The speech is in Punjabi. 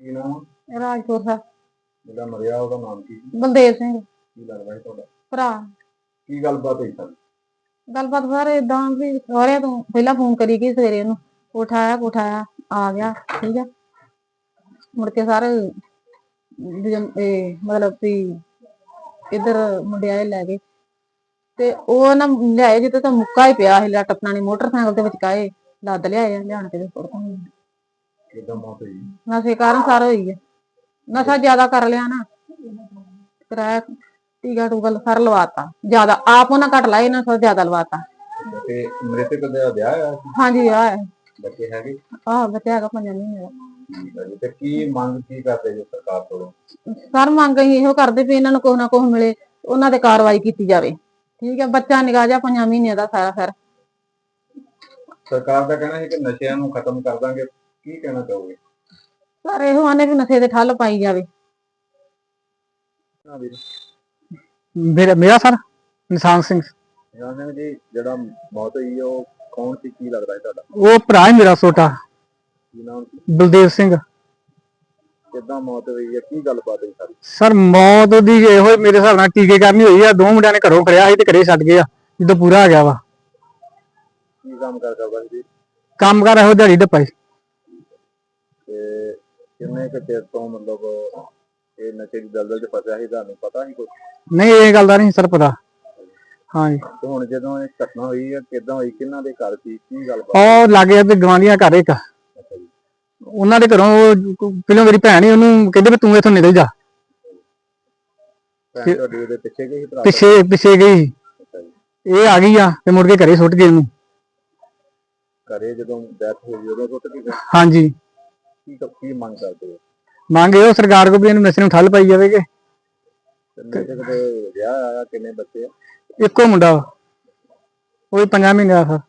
ਕੀ ਨਾਮ ਆ? ਰਾਜਪੁਰ ਦਾ ਜਿਹੜਾ ਮਰਿਆ ਉਹਦਾ ਨਾਮ ਕੀ ਸੀ? ਬਲਦੇਵ ਸਿੰਘ। ਕੀ ਲੱਗਦਾ ਹੈ ਤੁਹਾਡਾ? ਭਰਾ। ਕੀ ਗੱਲਬਾਤ ਹੋਈ ਸਰ? ਗੱਲਬਾਤ ਬਾਰੇ ਇਦਾਂ ਵੀ ਸਹੁਰਿਆਂ ਤੋਂ ਪਹਿਲਾਂ ਫੋਨ ਕਰੀ ਗਈ ਸਵੇਰੇ ਉਹਨੂੰ। ਉਠਾਇਆ ਉਠਾਇਆ ਆ ਗਿਆ ਠੀਕ ਹੈ ਮੁੜ ਕੇ ਸਾਰੇ ਦੂਜੇ- ਇਹ ਮਤਲਬ ਵੀ ਇਧਰ ਮੁੰਡੇ ਆਏ ਲੈ ਗਏ। ਤੇ ਉਹ ਨਾ ਲਿਆਏ ਜਿੱਤੇ ਤਾਂ ਮੁੱਕਾ ਹੀ ਪਿਆ ਸੀ ਲੱਟ ਆਪਣਾ ਨੇ ਮੋਟਰਸਾਈਕਲ ਦੇ ਵਿਚਕਾਏ ਲੱਦ ਲਿਆਏ ਆ, ਲਿਆਣ ਕੇ ਤੇ ਸੁੱਟ ਦਿੱਤਾ। ਕਿਦਾਂ ਮੌਤ ਹੋਈ। ਨਸ਼ੇ ਕਾਰਨ ਸਾਰ ਹੋਈ ਹੈ ਨਸ਼ਾ ਜ਼ਿਆਦਾ ਕਰ ਲਿਆ ਨਾ ਕਿਰਾਇਆ ਟੀਕਾ ਟੂਕਾ ਸਾਰ ਲਵਾਤਾ ਜ਼ਿਆਦਾ ਆਪ ਉਹਨਾਂ ਘੱਟ ਲਾਏ ਨਾ ਸੋ ਜ਼ਿਆਦਾ ਲਵਾਤਾ। ਤੇ ਮ੍ਰਿਤਕ ਦਾ ਵਿਆਹ ਹੋਇਆ ਸੀ? ਹਾਂਜੀ ਵਿਆਹ ਹੈ ਬੱਚੇ ਹੈਗੇ? ਆਹ ਬੱਚਾ ਹੈਗਾ ਪੰਜਾਂ ਮਹੀਨੇ ਦਾ ਠੀਕ ਹੈ ਜੀ। ਤੇ ਕੀ ਮੰਗ ਕੀ ਕਰਦੇ ਜੀ ਸਰਕਾਰ ਕੋਲੋਂ? ਸਰ ਮੰਗ ਅਸੀਂ ਇਹੋ ਕਰਦੇ ਵੀ ਇਹਨਾਂ ਨੂੰ ਕੁਛ ਨਾ ਕੁਛ ਮਿਲੇ ਉਹਨਾਂ ਤੇ ਕਾਰਵਾਈ ਕੀਤੀ ਜਾਵੇ। ਠੀਕ ਹੈ ਬੱਚਾ ਨਿਕਾ ਜਾ ਪੰਜਾਂ ਮਹੀਨਿਆਂ ਦਾ ਸਾਰਾ ਫਿਰ ਸਰਕਾਰ ਦਾ ਕਹਿਣਾ ਹੈ ਕਿ ਨਸ਼ਿਆਂ ਨੂੰ ਖਤਮ ਕਰ ਦਾਂਗੇ। ਕੀ ਕਹਿਣਾ ਚਾਹੋਗੇ? ਸਰ ਇਹੋ ਆਨੇ ਵੀ ਨਸ਼ੇ ਦੇ ਠੱਲ ਪਾਈ ਜਾਵੇ। ਹਾਂ ਵੀਰ। ਮੇਰਾ ਮੇਰਾ ਸਰ ਨਿਸ਼ਾਨ ਸਿੰਘ। ਜਾਨਿਆ ਜੀ ਜਿਹੜਾ ਮੌਤ ਹੋਈ ਉਹ ਕੌਣ ਸੀ? ਕੀ ਲੱਗਦਾ ਹੈ ਤੁਹਾਡਾ? ਉਹ ਭਰਾ ਹੈ ਮੇਰਾ ਛੋਟਾ। ਕੀ ਨਾਮ ਸੀ? ਬਲਦੇਵ ਸਿੰਘ। ਕਿੱਦਾਂ ਮੌਤ ਹੋਈ ਹੈ ਕੀ ਗੱਲਬਾਤ ਹੋਈ ਸਾਰੀ? ਸਰ ਮੌਤ ਦੀ ਇਹੋ ਹੀ ਮੇਰੇ ਹਿਸਾਬ ਨਾਲ ਟੀਕੇ ਕਰਨੀ ਹੋਈ ਆ। ਦੋ ਮੁੰਡਿਆਂ ਨੇ ਘਰੋਂ ਖੜਿਆ ਸੀ ਤੇ ਘਰੇ ਛੱਡ ਗਏ ਆ ਜਦੋਂ ਪੂਰਾ ਆ ਗਿਆ ਵਾ। ਕੀ ਕੰਮ ਕਰ ਕਰਦਾ ਸੀ ਜੀ? ਕੰਮ ਕਰ ਇਹੋ ਦਿਹਾੜੀ ਡੱਪਾ ਸੀ। ਤੇ ਕਿੰਨੇ ਕੁ ਚਿਰ ਤੋਂ ਮਤਲਬ ਇਹ ਨਸ਼ੇ ਦੀ ਦਲਦਲ 'ਚ ਫਸਿਆ ਸੀ ਤੁਹਾਨੂੰ ਪਤਾ ਨਹੀਂ ਕੁਝ ਨਹੀਂ ਇਹ ਗੱਲ ਦਾ ਨਹੀਂ ਸਰ ਪਤਾ। ਹਾਂਜੀ ਤੇ ਹੁਣ ਜਦੋਂ ਇਹ ਘਟਨਾ ਹੋਈ ਹੈ ਕਿੱਦਾਂ ਹੋਈ ਕਿਹਨਾਂ ਦੇ ਘਰ ਸੀ ਕੀ ਗੱਲਬਾਤ ਉਹ ਲਾਗੇ ਤੇ ਗਵਾਂਢੀਆਂ ਘਰ ਇੱਕ। ਉਹਨਾਂ ਦੇ ਘਰੋਂ ਉਹ ਪਹਿਲਾਂ ਮੇਰੀ ਭੈਣ ਹੀ ਉਹਨੂੰ ਕਹਿੰਦੇ ਵੀ ਤੂੰ ਇੱਥੋਂ ਨਿਕਲ ਜਾ। ਭੈਣ ਤੁਹਾਡੀ ਉਹਦੇ ਪਿੱਛੇ ਗਈ ਸੀ ਭਰਾ ਪਿੱਛੇ ਪਿੱਛੇ ਗਈ ਇਹ ਆ ਗਈ ਆ ਤੇ ਮੁੜ ਕੇ ਘਰੇ ਸੁੱਟ ਗਏ ਉਹਨੂੰ। ਘਰੇ ਜਦੋਂ ਡੈਥ ਹੋਈ ਉਦੋਂ ਟੁੱਟ ਗਈ ਹਾਂਜੀ। ਕੀ ਕੀ ਮੰਗ ਕਰਦੇ ਹੋ? ਮੰਗ ਇਹੋ ਸਰਕਾਰ ਕੋਲ ਵੀ ਇਹਨੂੰ ਨਸ਼ੇ ਨੂੰ ਠੱਲ ਪਾਈ ਜਾਵੇ ਕਿ ਦੇ ਵਿਆਹ ਆਇਆ ਕਿੰਨੇ ਬੱਚੇ ਆ? ਇੱਕੋ ਮੁੰਡਾ ਵਾ। ਉਹ ਵੀ ਪੰਜਾਂ ਮਹੀਨੇ ਦਾ।